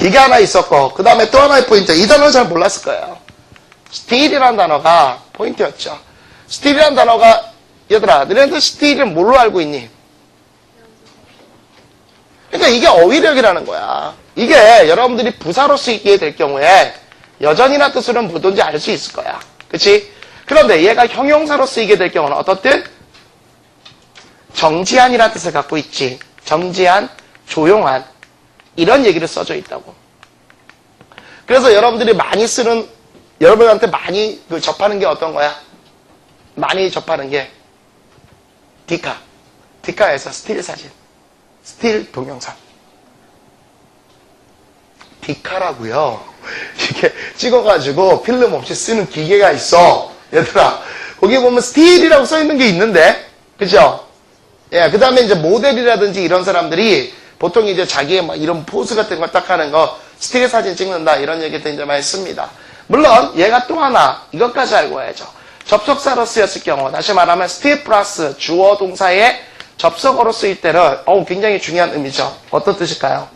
이게 하나 있었고 그 다음에 또 하나의 포인트 이 단어는 잘 몰랐을 거예요. 스틸이라는 단어가 포인트였죠. 스틸이라는 단어가 얘들아 너네들 스틸을 뭘로 알고 있니? 그러니까 이게 어휘력이라는 거야. 이게 여러분들이 부사로 쓰이게 될 경우에 여전이나 뜻으로는 뭐든지 알 수 있을 거야. 그치? 그런데 얘가 형용사로 쓰이게 될 경우는 어떻든 정지한이라는 뜻을 갖고 있지. 정지한, 조용한 이런 얘기를 써져 있다고. 그래서 여러분들이 많이 쓰는 여러분한테 많이 그 접하는 게 어떤 거야? 많이 접하는 게 디카. 디카에서 스틸 사진. 스틸 동영상. 디카라고요. 이게 찍어가지고 필름 없이 쓰는 기계가 있어. 얘들아, 거기 보면 스틸이라고 써 있는 게 있는데, 그죠? 예, 그 다음에 이제 모델이라든지 이런 사람들이 보통 이제 자기의 막 이런 포즈 같은 걸 딱 하는 거 스틸 사진 찍는다 이런 얘기도 이제 많이 씁니다. 물론 얘가 또 하나 이것까지 알고 와야죠. 접속사로 쓰였을 경우 다시 말하면 스틸 플러스 주어 동사의 접속어로 쓰일 때는 어우 굉장히 중요한 의미죠. 어떤 뜻일까요?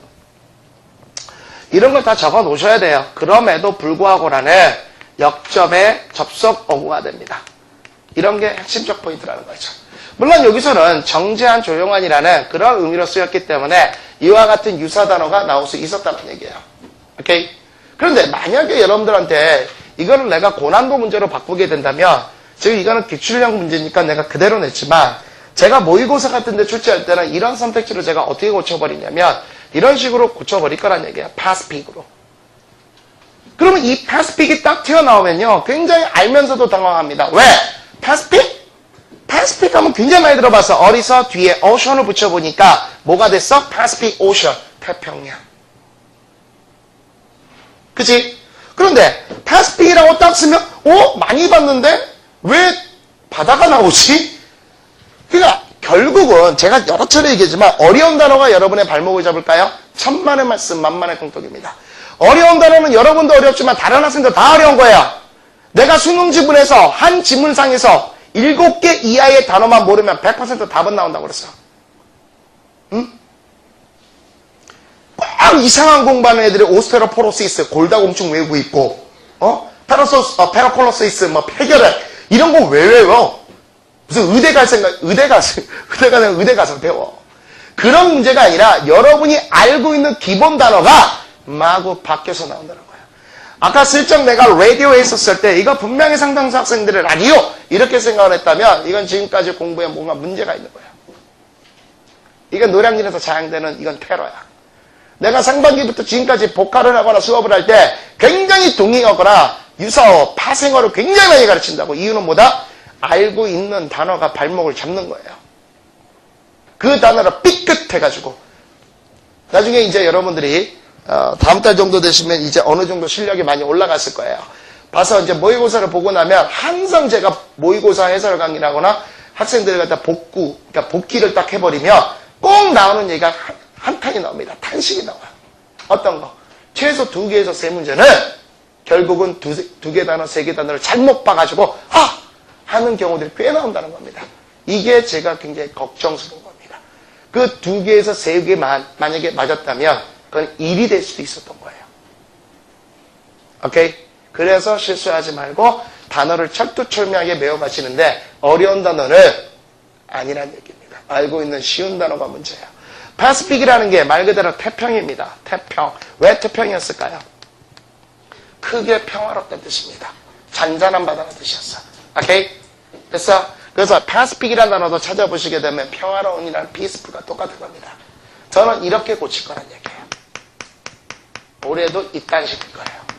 이런 걸 다 적어 놓으셔야 돼요. 그럼에도 불구하고라는 역점의 접속 어구가 됩니다. 이런 게 핵심적 포인트라는 거죠. 물론 여기서는 정제한 조용한이라는 그런 의미로 쓰였기 때문에 이와 같은 유사 단어가 나올 수 있었다는 얘기예요. 오케이? 그런데 만약에 여러분들한테 이거를 내가 고난도 문제로 바꾸게 된다면 지금 이거는 기출형 문제니까 내가 그대로 냈지만 제가 모의고사 같은 데 출제할 때는 이런 선택지를 제가 어떻게 고쳐버리냐면 이런 식으로 고쳐버릴 거란 얘기예요. 파스픽으로. 그러면 이 파스픽이 딱 튀어나오면요. 굉장히 알면서도 당황합니다. 왜? 파스픽? 파스픽 하면 굉장히 많이 들어봐서 어디서 뒤에 오션을 붙여보니까 뭐가 됐어? 파스픽 오션. 태평양. 그치? 그런데 파스픽이라고 딱 쓰면 어? 많이 봤는데? 왜 바다가 나오지? 그러니까 결국은 제가 여러 차례 얘기했지만 어려운 단어가 여러분의 발목을 잡을까요? 천만의 말씀 만만의 공덕입니다. 어려운 단어는 여러분도 어렵지만 다른 학생도 다 어려운 거예요. 내가 수능 지문에서 한 지문상에서 일곱 개 이하의 단어만 모르면 100% 답은 나온다고 그랬어. 응? 꽉 이상한 공부하는 애들이 오스테로포로시스 골다공증 외우고 있고, 어? 페로소스, 어, 페로콜로시스, 뭐 폐결핵 이런 거 왜 외워? 무슨 의대 갈 생각, 의대 가서, 의대 가서, 의대 가서 배워. 그런 문제가 아니라 여러분이 알고 있는 기본 단어가 마구 바뀌어서 나온다는 거예요. 아까 슬쩍 내가 라디오에 있었을 때 이거 분명히 상당수 학생들의 라디오 이렇게 생각을 했다면 이건 지금까지 공부에 뭔가 문제가 있는 거예요. 이건 노량진에서 자양되는 이건 테러야. 내가 상반기부터 지금까지 복화를 하거나 수업을 할 때 굉장히 동의하거나 유사어, 파생어를 굉장히 많이 가르친다고. 이유는 뭐다? 알고 있는 단어가 발목을 잡는 거예요. 그 단어를 삐끗해가지고 나중에 이제 여러분들이 어, 다음 달 정도 되시면 이제 어느 정도 실력이 많이 올라갔을 거예요. 봐서 이제 모의고사를 보고 나면 항상 제가 모의고사 해설 강의라거나 학생들을 갖다 복구, 그러니까 복귀를 딱 해버리면 꼭 나오는 얘기가 한, 한 탄이 나옵니다. 탄식이 나와요. 어떤 거? 최소 두 개에서 세 문제는 결국은 두, 두개 단어, 세 개 단어를 잘못 봐가지고 아! 하는 경우들이 꽤 나온다는 겁니다. 이게 제가 굉장히 걱정스러운 겁니다. 그 두 개에서 세 개만 만약에 맞았다면 그건 일이 될 수도 있었던 거예요. 오케이? 그래서 실수하지 말고 단어를 철두철미하게 외워가시는데 어려운 단어는 아니란 얘기입니다. 알고 있는 쉬운 단어가 문제예요. 파스픽이라는 게 말 그대로 태평입니다. 태평. 왜 태평이었을까요? 크게 평화롭다는 뜻입니다. 잔잔한 바다라는 뜻이었어. 오케이? 됐어? 그래서 파스픽이라는 단어도 찾아보시게 되면 평화로운이라는 피스풀과 똑같은 겁니다. 저는 이렇게 고칠 거란 얘기예요. 올해도 이딴 식일 거예요.